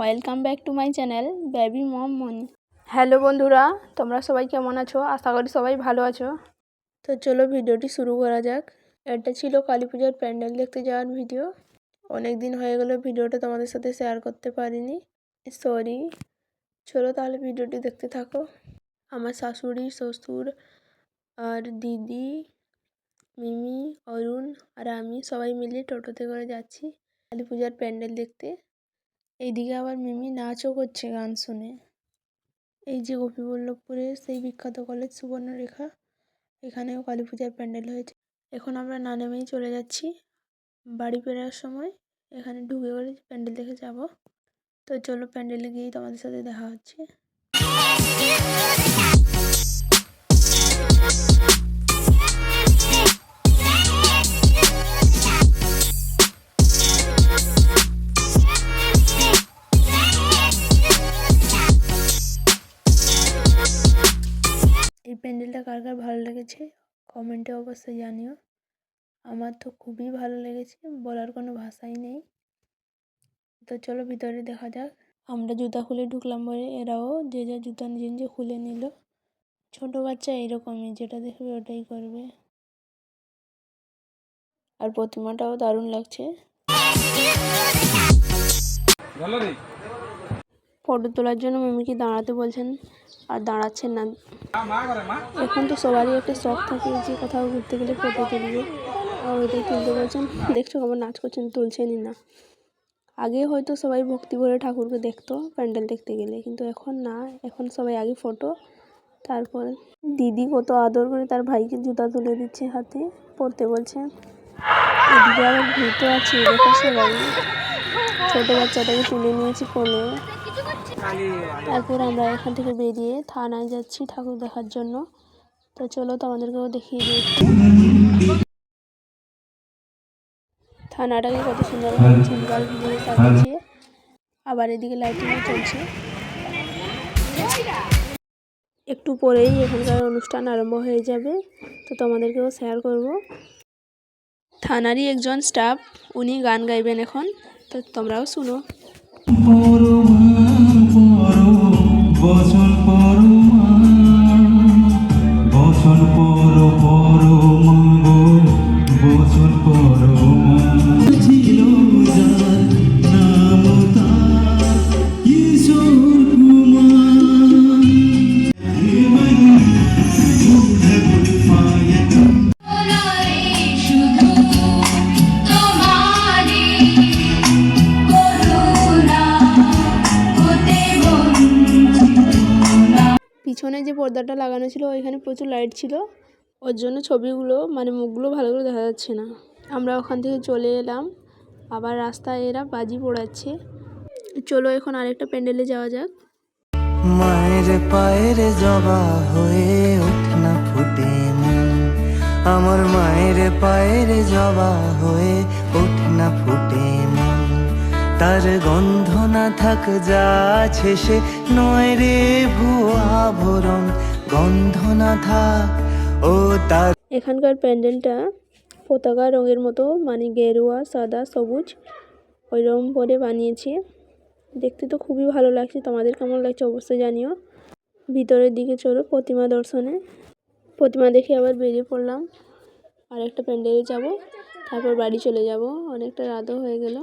Welcome back to my channel baby mom Moni hello বন্ধুরা, তোমরা সবাই কেমন আছো? আশা করি সবাই ভালো আছো। তো চলো ভিডিওটি শুরু করা যাক। এটা ছিল কালী পূজার প্যান্ডেল দেখতে যাওয়ার ভিডিও। অনেক দিন হয়ে গেলো ভিডিওটা তোমাদের সাথে শেয়ার করতে পারিনি। সরি চলো তাহলে ভিডিওটি দেখতে থাকো। আমার শাশুড়ি, শ্বশুর আর দিদি, মিমি, অরুণ আর আমি সবাই মিলে টোটোতে করে যাচ্ছি কালী পূজার প্যান্ডেল দেখতে। এইদিকে আবার মিমি নাচও করছে গান শুনে। এই যে গোপীবল্লভপুরের সেই বিখ্যাত কলেজ সুবর্ণরেখা, এখানেও কালী পূজার প্যান্ডেল হয়েছে। এখন আমরা না নেমেই চলে যাচ্ছি। বাড়ি ফেরার সময় এখানে ঢুকে করে প্যান্ডেল দেখে যাব। তো চলো প্যান্ডেলে গিয়েই তোমাদের সাথে দেখা হচ্ছে। প্যান্ডেলটা কার কার ভালো লেগেছে? কমেন্টে অবশ্যই জানিও। আমার তো খুবই ভালো লেগেছে বলার কোনো ভাষাই নেই। তো চলো ভিতরে দেখা যাক। আমরা জুতা খুলে ঢুকলাম বলে এরাও যে যা জুতা নিজে নিজে খুলে নিল। ছোট বাচ্চা এরকমই যেটা দেখবে ওটাই করবে। আর প্রতিমাটাও দারুণ লাগছে। ফটো তোলার জন্য মিমিকে দাঁড়াতে বলছেন আর দাঁড়াচ্ছেন না। এখন তো সবারই একটা শখ থাকে যে কোথাও ঘুরতে গেলে ফটো তুলবে। আর ওইটাই তুলতে বলছেন, দেখছ কেমন নাচ করছেন তুলছেনই না। আগে হয়তো সবাই ভক্তি করে ঠাকুরকে দেখতো প্যান্ডেল দেখতে গেলে, কিন্তু এখন না। এখন সবাই আগে ফটো তারপর দিদি কত আদর করে তার ভাইকে জুতা তুলে দিচ্ছে হাতে পড়তে বলছে, এদিকে আবার ঘুরতে আছে সবাই ছোটো বাচ্চাটাকে তুলে নিয়েছি কোলে। তারপর আমরা এখান থেকে বেরিয়ে থানায় যাচ্ছি ঠাকুর দেখার জন্য। তো চলো তোমাদেরকেও দেখিয়ে দিই। থানাটাকে কত সুন্দর আবার এদিকে লাইটিংও চলছে। একটু পরেই এখানকার অনুষ্ঠান আরম্ভ হয়ে যাবে। তো তোমাদেরকেও শেয়ার করব। থানারই একজন স্টাফ উনি গান গাইবেন এখন। তো তোমরাও শুনো। বচন পিছনে যে পর্দাটা লাগানো ছিল, ওইখানে প্রচুর লাইট ছিল। ওর জন্য ছবিগুলো মানে মুখগুলো ভালো করে দেখা যাচ্ছে না। আমরা ওখান থেকে চলে এলাম। আবার রাস্তায় এরা বাজি পোড়াচ্ছে। চলো এখন আরেকটা প্যান্ডেলে যাওয়া যাক। মায়ের পায়ের জবা হয়ে ওঠে না ফুটে আমার মায়ের পায়ের জবা হয়ে ওঠে না ফুটে মন। তার গন্ধ না থাক, যা আছে সে নয় রে ভুয়া ভরণ গন্ধ না থাক, ও তার এখানকার প্যান্ডেলটা পতাকা রঙের মতো মানে গেরুয়া, সাদা, সবুজ ওই রকম করে বানিয়েছে। দেখতে তো খুবই ভালো লাগছে, তোমাদের কেমন লাগছে অবশ্যই জানিও। ভিতরের দিকে চলো, প্রতিমা দর্শনে। প্রতিমা দেখে আবার বেরিয়ে পড়লাম। আর একটা প্যান্ডেলে যাব, তারপর বাড়ি চলে যাব। অনেকটা রাতও হয়ে গেল।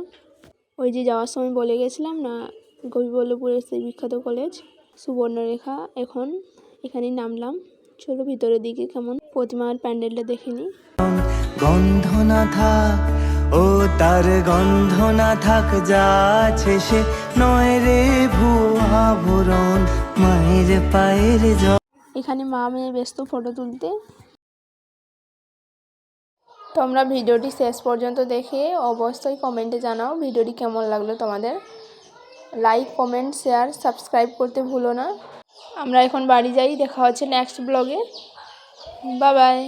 ওই যে যাওয়ার সময় বলে গেছিলাম না গোপীবল্লভপুরের সেই বিখ্যাত কলেজ সুবর্ণরেখা এখন এখানেই নামলাম। চলো ভিতরের দিকে কেমন? প্রতিমার প্যান্ডেলটা দেখে নিই গন্ধ না থাক ও তার গন্ধ না থাক যা আছে সে নয় রে ভুয়া ভরণ মায়ের পায়ের এখানে মা মেয়ে ব্যস্ত ফটো তুলতে তোমরা ভিডিওটি শেষ পর্যন্ত দেখে অবশ্যই কমেন্টে জানাও ভিডিওটি কেমন লাগল তোমাদের। লাইক কমেন্ট শেয়ার সাবস্ক্রাইব করতে ভুলো না। আমরা এখন বাড়ি যাই, দেখা হচ্ছে নেক্সট ব্লগে বাবাই বাই